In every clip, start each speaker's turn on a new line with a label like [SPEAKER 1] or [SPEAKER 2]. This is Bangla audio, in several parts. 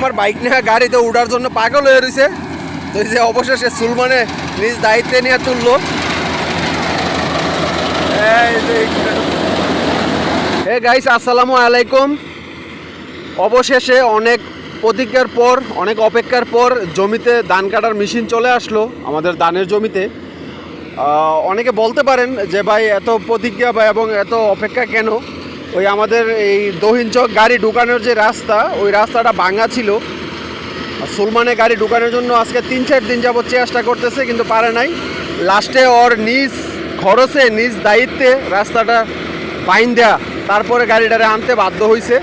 [SPEAKER 1] আমার বাইক নিয়ে গাড়িতে উঠার জন্য পাগল হয়ে রয়েছে তো যে অবশেষে সুলমানে নিজ দায়িত্বে নিয়ে তুললো। হে গাইস আসসালামু আলাইকুম। অবশেষে অনেক প্রতিজ্ঞার পর, অনেক অপেক্ষার পর জমিতে ধান কাটার মেশিন চলে আসলো আমাদের ধানের জমিতে। অনেকে বলতে পারেন যে ভাই, এত প্রতিজ্ঞা বা এবং এত অপেক্ষা কেন? ওই আমাদের এই দহিন চক গাড়ি ঢুকানোর যে রাস্তা, ওই রাস্তাটা ভাঙা ছিল। সুলমানে গাড়ি ঢুকানোর জন্য আজকে তিন চার দিন যাবত চেষ্টা করতেছে, কিন্তু পারে নাই। লাস্টে ওর নিজ খরচে, নিজ দায়িত্বে রাস্তাটা বাইন দেয়া, তারপরে গাড়িটারে আনতে বাধ্য হয়েছে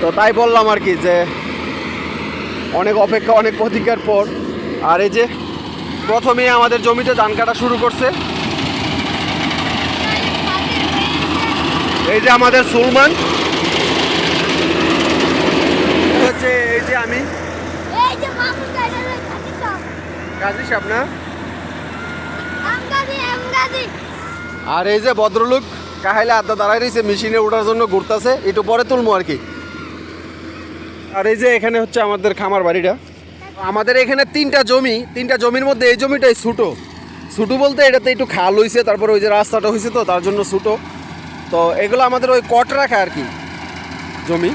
[SPEAKER 1] তো তাই বললাম আর কি যে, অনেক অপেক্ষা, অনেক প্রতিজ্ঞার পর। আর এই যে প্রথমে আমাদের জমিতে ধান কাটা শুরু করছে। এই যে আমাদের সুলমান হচ্ছে এই যে আমি। কাজী সাহেব না? আর এই যে ভদ্রলোক কাহাইলে আড্ডা দাঁড়াই রয়েছে মেশিনে ওঠার জন্য ঘুরতেছে একটু পরে তুলবো আর কি। আর এই যে এখানে হচ্ছে আমাদের খামার বাড়িটা। আমাদের এখানে তিনটা জমি তিনটা জমির মধ্যে এই জমিটাই ছুটো। ছুটো বলতে এটাতে একটু খাল হয়েছে তারপর ওই যে রাস্তাটা হয়েছে তো তার জন্য ছুটো। তো এগুলো আমাদের ওই কট রাখা আর কি জমি।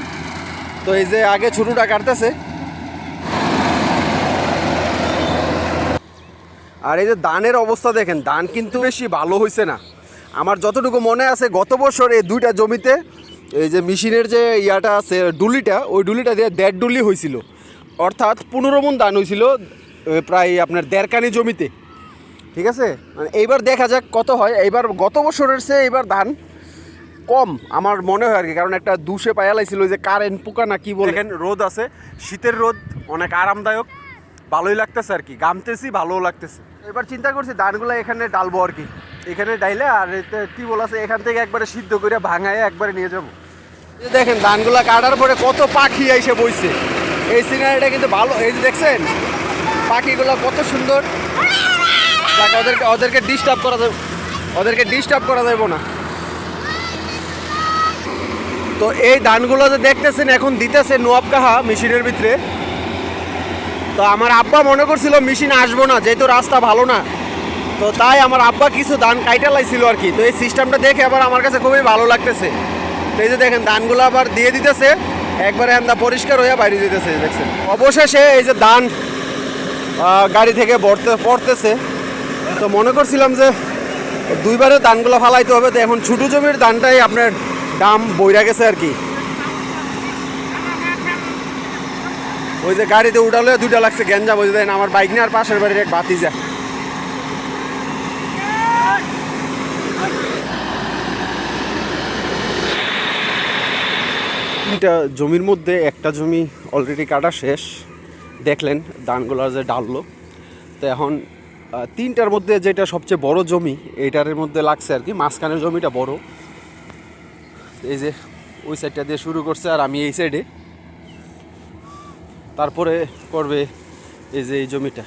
[SPEAKER 1] তো এই যে আগে ছুটুটা কাটতেছে। আর এই যে ধানের অবস্থা দেখেন, ধান কিন্তু বেশি ভালো হয়েছে না। আমার যতটুকু মনে আছে, গত বছর এই দুইটা জমিতে এই যে মেশিনের যে ইয়াটা আছে, ডুলিটা, ওই ডুলিটা দিয়ে দেড় ডুলি হয়েছিল অর্থাৎ পনেরো মন ধান হয়েছিল প্রায় আপনার দেড়কানি জমিতে। ঠিক আছে? মানে এইবার দেখা যাক কত হয়। এইবার গত বছরের চেয়ে এইবার ধান কম আমার মনে হয় আর কি কারণ একটা দুশে পায়ালাইছিল ওই যে কারেন্ট পোকা না কি বলে। দেখেন রোদ আছে শীতের রোদ অনেক আরামদায়ক ভালোই লাগতেছে আর কি গামতেছি ভালোও লাগতেছে। এবার চিন্তা করছি ধানগুলো এখানে ডালবো আর কি এখানে ডাইলে আর টিউবওয়েল আছে এখান থেকে একবারে সিদ্ধ করে ভাঙায় একবারে নিয়ে যাব। দেখেন ধানগুলা কাটার পরে কত পাখি এসে বইছে। এই সিনারিটা কিন্তু ভালো এই যে দেখছেন পাখিগুলো কত সুন্দর। ওদেরকে ওদেরকে ডিস্টার্ব করা যাবে ওদেরকে ডিস্টার্ব করা যাবে না। তো এই ধানগুলো যে দেখতেছেন, এখন দিতেছে নোয়াবকাহা মেশিনের ভিতরে। তো আমার আব্বা মনে করছিল মেশিন আসব না, যেহেতু রাস্তা ভালো না। তো তাই আমার আব্বা কিছু ধান কাইটা লাইছিল আর কি। তো এই সিস্টেমটা দেখে আবার আমার কাছে খুবই ভালো লাগতেছে। তো এই যে দেখেন ধানগুলো আবার দিয়ে দিতেছে, একবারে আন্দা পরিষ্কার হয়ে বাইরে যেতেছে দেখছেন। অবশেষে এই যে ধান গাড়ি থেকে পড়তে পড়তেছে। তো মনে করছিলাম যে দুইবারে ধানগুলো ফালাইতে হবে, তো এখন ছোটো জমির ধানটাই আপনার দাম বইরা গেছে আর কি। ওই যে গাড়িতে উঠালে দুইটা লাগছে, গ্যাঞ্জাম ওই যে আমার বাইক নিয়ে আর পাশের বাড়ির এক বাতি যা তিনটা জমির মধ্যে একটা জমি অলরেডি কাটা শেষ। দেখলেন ধানগুলো যে ডাললো। তো এখন তিনটার মধ্যে যেটা সবচেয়ে বড় জমি, এইটার মধ্যে লাগছে আর কি। মাঝখানের জমিটা বড়। এই যে ওই সাইডটা দিয়ে শুরু করছে আর আমি এই সাইডে তারপরে করবে এই যে এই জমিটা।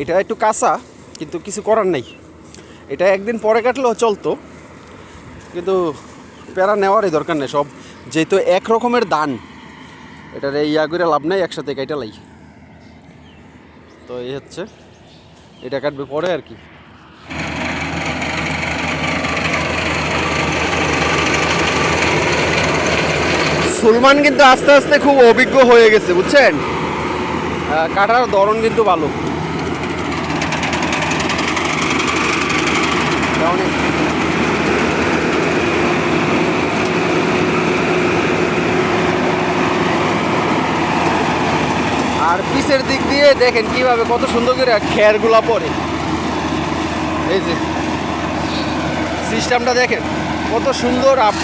[SPEAKER 1] এটা একটু কাঁচা, কিন্তু কিছু করার নেই। এটা একদিন পরে কাটলেও চলতো, কিন্তু প্যারা নেওয়ারই দরকার নেই সব। যেহেতু এক রকমের দান এটার ইয়া করে লাভ নেই, একসাথে কেটে লাই। তো এই হচ্ছে, এটা কাটবে পরে আর কি। সুলমান কিন্তু আস্তে আস্তে খুব অভিজ্ঞ হয়ে গেছে, বুঝছেন? কাটার ধরন কিন্তু ভালো। আর পিসের দিক দিয়ে দেখেন কীভাবে কত সুন্দর করে খেয়ারগুলা পড়ে। এই যে সিস্টেমটা দেখেন, কত সুন্দর আপ